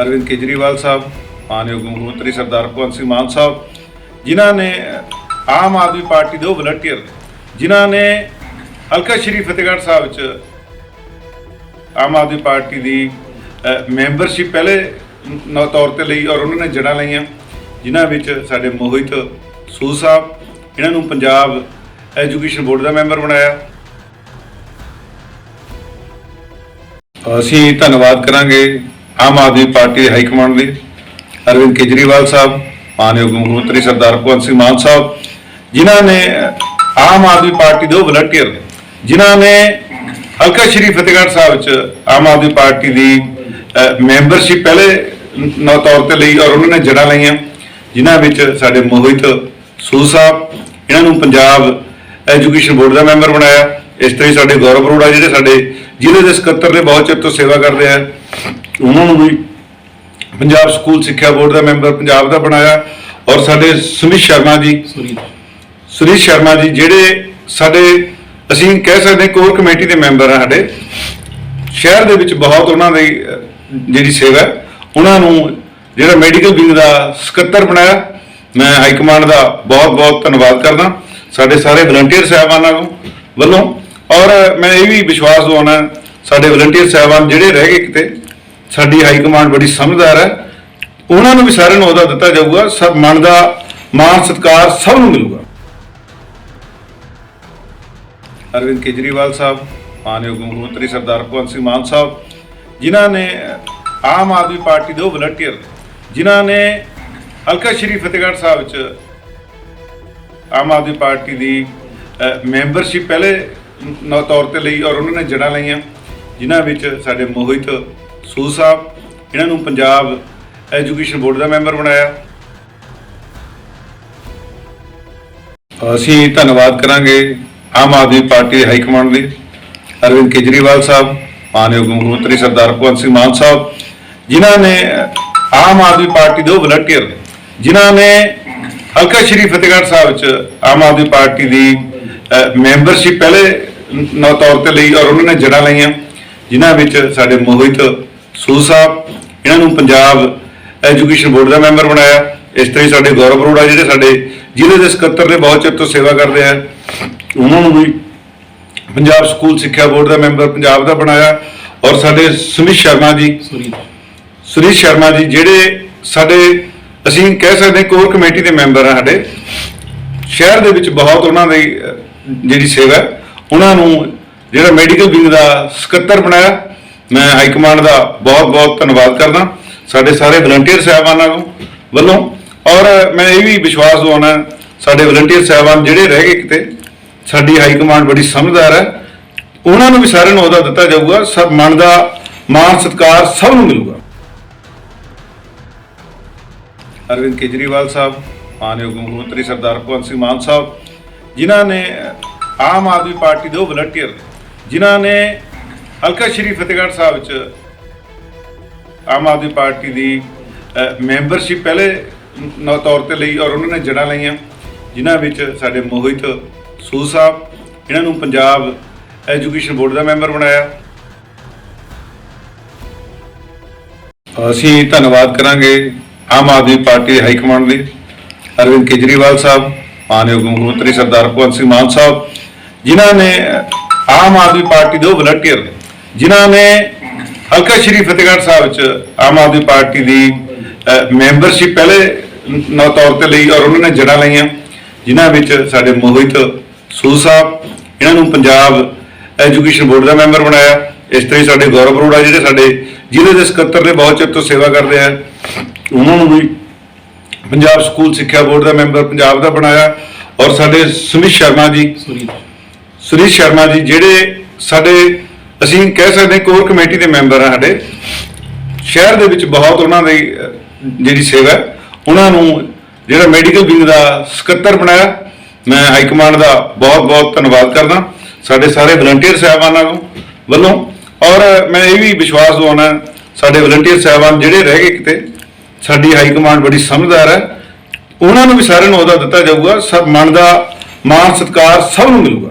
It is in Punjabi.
ਅਰਵਿੰਦ ਕੇਜਰੀਵਾਲ ਸਾਹਿਬ, ਮਾਨਯੋਗ ਮੁੱਖ ਮੰਤਰੀ ਸਰਦਾਰ ਭਗਵੰਤ ਸਿੰਘ ਮਾਨ ਸਾਹਿਬ, ਜਿਨ੍ਹਾਂ ਨੇ ਆਮ ਆਦਮੀ ਪਾਰਟੀ ਦੇ ਉਹ ਵਲੰਟੀਅਰ ਜਿਨ੍ਹਾਂ ਨੇ ਹਲਕਾ ਸ਼੍ਰੀ ਫਤਿਹਗੜ੍ਹ ਸਾਹਿਬ ਚ ਆਮ ਆਦਮੀ ਪਾਰਟੀ ਦੀ ਮੈਂਬਰਸ਼ਿਪ ਪਹਿਲੇ ਤੌਰ ਤੇ ਲਈ ਔਰ ਉਹਨਾਂ ਨੇ ਜੜ੍ਹਾਂ ਲਈਆਂ, ਜਿਨ੍ਹਾਂ ਵਿੱਚ ਸਾਡੇ ਮੋਹਿਤ ਸੂ ਸਾਹਿਬ, ਇਹਨਾਂ ਨੂੰ ਪੰਜਾਬ ਐਜੂਕੇਸ਼ਨ ਬੋਰਡ ਦਾ ਮੈਂਬਰ ਬਣਾਇਆ। ਅਸੀਂ ਧੰਨਵਾਦ ਕਰਾਂਗੇ ਆਮ ਆਦਮੀ ਪਾਰਟੀ ਦੇ ਹਾਈ ਕਮਾਂਡ ਦੇ ਅਰਵਿੰਦ ਕੇਜਰੀਵਾਲ ਸਾਹਿਬ, ਮਾਨਯੋਗ ਮੁੱਖ ਮੰਤਰੀ ਸਰਦਾਰ ਭਗਵੰਤ ਸਿੰਘ ਮਾਨ ਸਾਹਿਬ, ਜਿਨ੍ਹਾਂ ਨੇ ਆਮ ਆਦਮੀ ਪਾਰਟੀ ਦੇ ਉਹ ਵਲੰਟੀਅਰ ਜਿਨ੍ਹਾਂ ਨੇ ਹਲਕਾ ਸ਼੍ਰੀ ਫਤਿਹਗੜ੍ਹ ਸਾਹਿਬ ਚ ਆਮ ਆਦਮੀ ਪਾਰਟੀ ਦੀ ਮੈਂਬਰਸ਼ਿਪ ਪਹਿਲੇ ਨ- ਤੌਰ ਤੇ ਲਈ ਔਰ ਉਹਨਾਂ ਨੇ ਜੜ੍ਹਾਂ ਲਈਆਂ, ਜਿਨ੍ਹਾਂ ਵਿੱਚ ਸਾਡੇ ਮੋਹਿਤ ਸੂ ਸਾਹਿਬ, ਇਹਨਾਂ ਨੂੰ ਪੰਜਾਬ ਐਜੂਕੇਸ਼ਨ ਬੋਰਡ ਦਾ ਮੈਂਬਰ ਬਣਾਇਆ, ਇਸ ਤਰ੍ਹਾਂ ਹੀ ਸਾਡੇ ਗੌਰਵ ਅਰੋੜਾ ਜਿਹੜੇ ਸਾਡੇ ਜ਼ਿਲ੍ਹੇ ਦੇ ਸਕੱਤਰ ਨੇ, ਬਹੁਤ ਚਿਰ ਤੋਂ ਸੇਵਾ ਕਰਦੇ ਆ। ਉਹਨਾਂ ਨੂੰ ਵੀ ਪੰਜਾਬ ਸਕੂਲ ਸਿੱਖਿਆ ਬੋਰਡ ਦਾ ਮੈਂਬਰ ਪੰਜਾਬ ਦਾ ਬਣਾਇਆ ਔਰ ਸਾਡੇ ਸੁਮਿਤ ਸ਼ਰਮਾ ਜੀ ਸੁਨੀਲ ਸ਼ਰਮਾ ਜੀ ਜਿਹੜੇ ਸਾਡੇ ਅਸੀਂ ਕਹਿ ਸਕਦੇ ਕੋਰ ਕਮੇਟੀ ਦੇ ਮੈਂਬਰ ਆ ਸਾਡੇ ਸ਼ਹਿਰ ਦੇ ਵਿੱਚ ਬਹੁਤ ਉਹਨਾਂ ਦੀ ਜਿਹੜੀ ਸੇਵਾ ਉਹਨਾਂ ਨੂੰ ਜਿਹੜਾ ਮੈਡੀਕਲ ਵਿੰਗ ਦਾ ਸਕੱਤਰ ਬਣਾਇਆ ਮੈਂ ਹਾਈ ਕਮਾਂਡ ਦਾ ਬਹੁਤ ਬਹੁਤ ਧੰਨਵਾਦ ਕਰਦਾ ਸਾਡੇ ਸਾਰੇ ਵਲੰਟੀਅਰ ਸਾਹਿਬਾਨਾਂ ਨੂੰ ਵੱਲੋਂ ਔਰ ਮੈਂ ਇਹ ਵੀ ਵਿਸ਼ਵਾਸ ਦਵਾਉਣਾ ਸਾਡੇ ਵਲੰਟੀਅਰ ਸਾਹਿਬਾਨ ਜਿਹੜੇ ਰਹਿ ਗਏ ਕਿਤੇ ਸਾਡੀ ਹਾਈ ਕਮਾਂਡ ਬੜੀ ਸਮਝਦਾਰ ਹੈ। ਉਹਨਾਂ ਨੂੰ ਵੀ ਸਾਰਿਆਂ ਨੂੰ ਅਹੁਦਾ ਦਿੱਤਾ ਜਾਊਗਾ। ਸਭ ਮਨ ਦਾ ਮਾਣ, ਸਤਿਕਾਰ ਸਭ ਨੂੰ ਮਿਲੂਗਾ। ਅਰਵਿੰਦ ਕੇਜਰੀਵਾਲ ਸਾਹਿਬ, ਮਾਨਯੋਗ ਮੁੱਖ ਮੰਤਰੀ ਸਰਦਾਰ ਭਗਵੰਤ ਸਿੰਘ ਮਾਨ ਸਾਹਿਬ, ਜਿਨ੍ਹਾਂ ਨੇ ਆਮ ਆਦਮੀ ਪਾਰਟੀ ਦੇ ਉਹ ਵਲੰਟੀਅਰ, ਜਿਨ੍ਹਾਂ ਨੇ ਹਲਕਾ ਸ਼੍ਰੀ ਫਤਿਹਗੜ੍ਹ ਸਾਹਿਬ ਚ ਆਮ ਆਦਮੀ ਪਾਰਟੀ ਦੀ ਮੈਂਬਰਸ਼ਿਪ ਪਹਿਲੇ ਤੌਰ ਤੇ ਲਈ ਔਰ ਉਹਨਾਂ ਨੇ ਜੜ੍ਹਾਂ ਲਈਆਂ, ਜਿਨ੍ਹਾਂ ਵਿੱਚ ਸਾਡੇ ਮੋਹਿਤ ਸੂਦ ਸਾਹਿਬ ਇਹਨਾਂ ਨੂੰ ਪੰਜਾਬ ਐਜੂਕੇਸ਼ਨ ਬੋਰਡ ਦਾ ਮੈਂਬਰ ਬਣਾਇਆ। ਅਸੀਂ ਧੰਨਵਾਦ ਕਰਾਂਗੇ Aam Aadmi party high command ਦੀ ਅਰਵਿੰਦ ਕੇਜਰੀਵਾਲ ਸਾਹਿਬ, ਮਾਨਯੋਗ ਮੁੱਖ ਮੰਤਰੀ ਸਰਦਾਰ ਭਗਵੰਤ ਸਿੰਘ ਮਾਨ ਸਾਹਿਬ, ਜਿਨ੍ਹਾਂ ਨੇ ਆਮ ਆਦਮੀ ਪਾਰਟੀ ਦੇ ਉਹ ਵਲੰਟੀਅਰ ਜਿਨ੍ਹਾਂ ਨੇ ਹਲਕਾ ਸ਼੍ਰੀ ਫਤਿਹਗੜ੍ਹ ਸਾਹਿਬ ਚ ਆਮ ਆਦਮੀ ਪਾਰਟੀ ਦੀ ਮੈਂਬਰਸ਼ਿਪ ਪਹਿਲੇ ਨ- ਤੌਰ ਤੇ ਲਈ ਔਰ ਉਹਨਾਂ ਨੇ ਜੜ੍ਹਾਂ ਲਈਆਂ, ਜਿਨ੍ਹਾਂ ਵਿੱਚ ਸਾਡੇ ਮੋਹਿਤ ਸੂਦ ਸਾਹਿਬ ਇਹਨਾਂ ਨੂੰ ਪੰਜਾਬ ਐਜੂਕੇਸ਼ਨ ਬੋਰਡ ਦਾ ਮੈਂਬਰ ਬਣਾਇਆ। ਇਸ ਤਰ੍ਹਾਂ ਹੀ ਸਾਡੇ ਗੌਰਵ ਅਰੋੜਾ ਜਿਹੜੇ ਸਾਡੇ ਜ਼ਿਲ੍ਹੇ ਦੇ ਸਕੱਤਰ ਨੇ ਬਹੁਤ ਚਿਰ ਤੋਂ ਸੇਵਾ ਕਰਦੇ ਆ। ਉਹਨਾਂ ਨੂੰ ਵੀ ਪੰਜਾਬ ਸਕੂਲ ਸਿੱਖਿਆ ਬੋਰਡ ਦਾ ਮੈਂਬਰ ਪੰਜਾਬ ਦਾ ਬਣਾਇਆ ਔਰ ਸਾਡੇ ਸੁਮਿਤ ਸ਼ਰਮਾ ਜੀ ਸੁਨੀਲ ਸ਼ਰਮਾ ਜੀ ਜਿਹੜੇ ਸਾਡੇ ਅਸੀਂ ਕਹਿ ਸਕਦੇ ਕੋਰ ਕਮੇਟੀ ਦੇ ਮੈਂਬਰ ਆ ਸਾਡੇ। ਸ਼ਹਿਰ ਦੇ ਵਿੱਚ ਬਹੁਤ ਉਹਨਾਂ ਦੀ ਜਿਹੜੀ ਸੇਵਾ ਉਹਨਾਂ ਨੂੰ ਜਿਹੜਾ ਮੈਡੀਕਲ ਵਿੰਗ ਦਾ ਸਕੱਤਰ ਬਣਾਇਆ। ਮੈਂ ਹਾਈ ਕਮਾਂਡ ਦਾ ਬਹੁਤ ਬਹੁਤ ਧੰਨਵਾਦ ਕਰਦਾ। ਸਾਡੇ ਸਾਰੇ ਵਲੰਟੀਅਰ ਸਾਹਿਬਾਨਾਂ ਨੂੰ, ਵੱਲੋਂ। ਔਰ ਮੈਂ ਇਹ ਵੀ ਵਿਸ਼ਵਾਸ ਦਿਵਾਉਣਾ, ਸਾਡੇ ਵਲੰਟੀਅਰ ਸਾਹਿਬਾਨ ਜਿਹੜੇ ਰਹਿ ਗਏ ਕਿਤੇ, ਸਾਡੀ ਹਾਈ ਕਮਾਂਡ ਬੜੀ ਸਮਝਦਾਰ ਹੈ। ਉਹਨਾਂ ਨੂੰ ਵੀ ਸਾਰਿਆਂ ਨੂੰ ਅਹੁਦਾ ਦਿੱਤਾ ਜਾਊਗਾ। ਸਭ ਮਨ ਦਾ ਮਾਣ, ਸਤਿਕਾਰ ਸਭ ਨੂੰ ਮਿਲੂਗਾ। ਅਰਵਿੰਦ ਕੇਜਰੀਵਾਲ ਸਾਹਿਬ, ਮਾਨਯੋਗ ਮੁੱਖ ਮੰਤਰੀ ਸਰਦਾਰ ਭਗਵੰਤ ਸਿੰਘ ਮਾਨ ਸਾਹਿਬ, ਜਿਨ੍ਹਾਂ ਨੇ ਆਮ ਆਦਮੀ ਪਾਰਟੀ ਦੇ ਉਹ ਵਲੰਟੀਅਰ ਜਿਨ੍ਹਾਂ ਨੇ ਹਲਕਾ ਸ਼੍ਰੀ ਫਤਿਹਗੜ੍ਹ ਸਾਹਿਬ ਚ ਆਮ ਆਦਮੀ ਪਾਰਟੀ ਦੀ ਮੈਂਬਰਸ਼ਿਪ ਪਹਿਲੇ ਨ- ਤੌਰ ਤੇ ਲਈ ਔਰ ਉਹਨਾਂ ਨੇ ਜੜ੍ਹਾਂ ਲਈਆਂ, ਜਿਨ੍ਹਾਂ ਵਿੱਚ ਸਾਡੇ ਮੋਹਿਤ ਸੂ ਸਾਹਿਬ, ਇਹਨਾਂ ਨੂੰ ਪੰਜਾਬ ਐਜੂਕੇਸ਼ਨ ਬੋਰਡ ਦਾ ਮੈਂਬਰ ਬਣਾਇਆ। ਅਸੀਂ ਧੰਨਵਾਦ ਕਰਾਂਗੇ ਆਮ ਆਦਮੀ ਪਾਰਟੀ ਦੇ ਹਾਈ ਕਮਾਂਡ ਦੇ ਅਰਵਿੰਦ ਕੇਜਰੀਵਾਲ ਸਾਹਿਬ, ਮਾਨਯੋਗ ਮੁੱਖ ਮੰਤਰੀ ਸਰਦਾਰ ਭਗਵੰਤ ਸਿੰਘ ਮਾਨ ਸਾਹਿਬ, ਜਿਨ੍ਹਾਂ ਨੇ ਆਮ ਆਦਮੀ ਪਾਰਟੀ ਦੇ ਉਹ ਵਲੰਟੀਅਰ ਜਿਨ੍ਹਾਂ ਨੇ ਹਲਕਾ ਸ਼੍ਰੀ ਫਤਿਹਗੜ੍ਹ ਸਾਹਿਬ ਚ ਆਮ ਆਦਮੀ ਪਾਰਟੀ ਦੀ ਮੈਂਬਰਸ਼ਿਪ ਪਹਿਲੇ ਨ- ਤੌਰ ਤੇ ਲਈ ਔਰ ਉਹਨਾਂ ਨੇ ਜੜ੍ਹਾਂ ਲਈਆਂ ਜਿਨ੍ਹਾਂ ਵਿੱਚ ਸਾਡੇ ਮੋਹਿਤ ਸੂਦ ਸਾਹਿਬ ਇਹਨਾਂ ਨੂੰ ਪੰਜਾਬ ਐਜੂਕੇਸ਼ਨ ਬੋਰਡ ਦਾ ਮੈਂਬਰ ਬਣਾਇਆ। ਇਸ ਤਰ੍ਹਾਂ ਹੀ ਸਾਡੇ ਗੌਰਵ ਅਰੋੜਾ ਜਿਹੜੇ ਸਾਡੇ ਜ਼ਿਲ੍ਹੇ ਦੇ ਸਕੱਤਰ ਨੇ ਬਹੁਤ ਚਿਰ ਤੋਂ ਸੇਵਾ ਕਰਦੇ ਆ। ਉਹਨਾਂ ਨੂੰ ਵੀ ਪੰਜਾਬ ਸਕੂਲ ਸਿੱਖਿਆ ਬੋਰਡ ਦਾ ਮੈਂਬਰ ਪੰਜਾਬ ਦਾ ਬਣਾਇਆ ਔਰ ਸਾਡੇ ਸੁਮਿਤ ਸ਼ਰਮਾ ਜੀ ਸੁਨੀਲ ਸ਼ਰਮਾ ਜੀ ਜਿਹੜੇ ਸਾਡੇ ਅਸੀਂ ਕਹਿ ਸਕਦੇ ਹਾਂ ਕੋਰ ਕਮੇਟੀ ਦੇ ਮੈਂਬਰ ਆ ਸਾਡੇ। ਸ਼ਹਿਰ ਦੇ ਵਿੱਚ ਬਹੁਤ ਉਹਨਾਂ ਦੀ ਜਿਹੜੀ ਸੇਵਾ ਉਹਨਾਂ ਨੂੰ ਜਿਹੜਾ ਮੈਡੀਕਲ ਵਿੰਗ ਦਾ ਸਕੱਤਰ ਬਣਾਇਆ। ਮੈਂ ਹਾਈ ਕਮਾਂਡ ਦਾ ਬਹੁਤ ਬਹੁਤ ਧੰਨਵਾਦ ਕਰਦਾ। ਸਾਡੇ ਸਾਰੇ ਵਲੰਟੀਅਰ ਸਾਹਿਬਾਨਾਂ ਨੂੰ, ਵੱਲੋਂ। ਔਰ ਮੈਂ ਇਹ ਵੀ ਵਿਸ਼ਵਾਸ ਦਿਵਾਉਣਾ ਸਾਡੇ ਵਲੰਟੀਅਰ ਸਾਹਿਬਾਨ ਜਿਹੜੇ ਰਹਿ ਗਏ ਕਿਤੇ, ਸਾਡੀ ਹਾਈ ਕਮਾਂਡ ਬੜੀ ਸਮਝਦਾਰ ਹੈ। ਉਹਨਾਂ ਨੂੰ ਵੀ ਸਾਰਿਆਂ ਨੂੰ ਅਹੁਦਾ ਦਿੱਤਾ ਜਾਊਗਾ। ਸਭ ਮਨ ਦਾ ਮਾਣ ਸਤਿਕਾਰ ਸਭ ਨੂੰ ਮਿਲੂਗਾ।